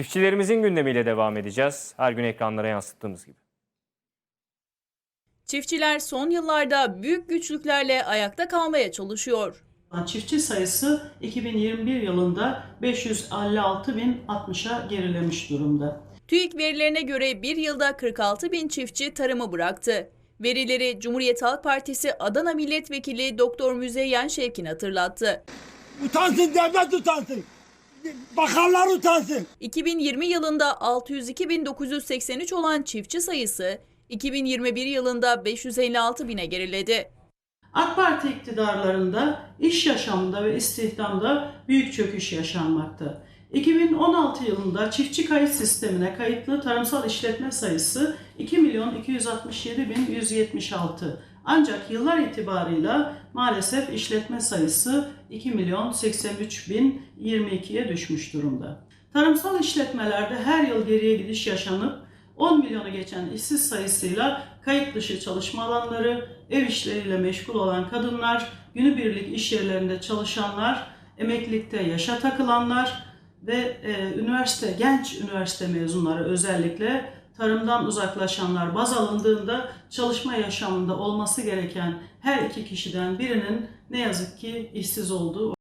Çiftçilerimizin gündemiyle devam edeceğiz. Her gün ekranlara yansıttığımız gibi. Çiftçiler son yıllarda büyük güçlüklerle ayakta kalmaya çalışıyor. Çiftçi sayısı 2021 yılında 556.060'a gerilemiş durumda. TÜİK verilerine göre bir yılda 46 bin çiftçi tarımı bıraktı. Verileri Cumhuriyet Halk Partisi Adana Milletvekili Doktor Müzeyyen Şevkin hatırlattı. Utansın devlet utansın. Bakanlar utansın. 2020 yılında 602.983 olan çiftçi sayısı 2021 yılında 556 bine geriledi. AK Parti iktidarlarında iş yaşamında ve istihdamda büyük çöküş yaşanmakta. 2016 yılında çiftçi kayıt sistemine kayıtlı tarımsal işletme sayısı 2 milyon 267 bin 176. Ancak yıllar itibarıyla maalesef işletme sayısı 2 milyon 83 bin 22'ye düşmüş durumda. Tarımsal işletmelerde her yıl geriye gidiş yaşanıp 10 milyonu geçen işsiz sayısıyla kayıt dışı çalışma alanları, ev işleriyle meşgul olan kadınlar, günübirlik iş yerlerinde çalışanlar, emeklilikte yaşa takılanlar ve e, üniversite genç üniversite mezunları özellikle tarımdan uzaklaşanlar baz alındığında çalışma yaşamında olması gereken her iki kişiden birinin ne yazık ki işsiz olduğu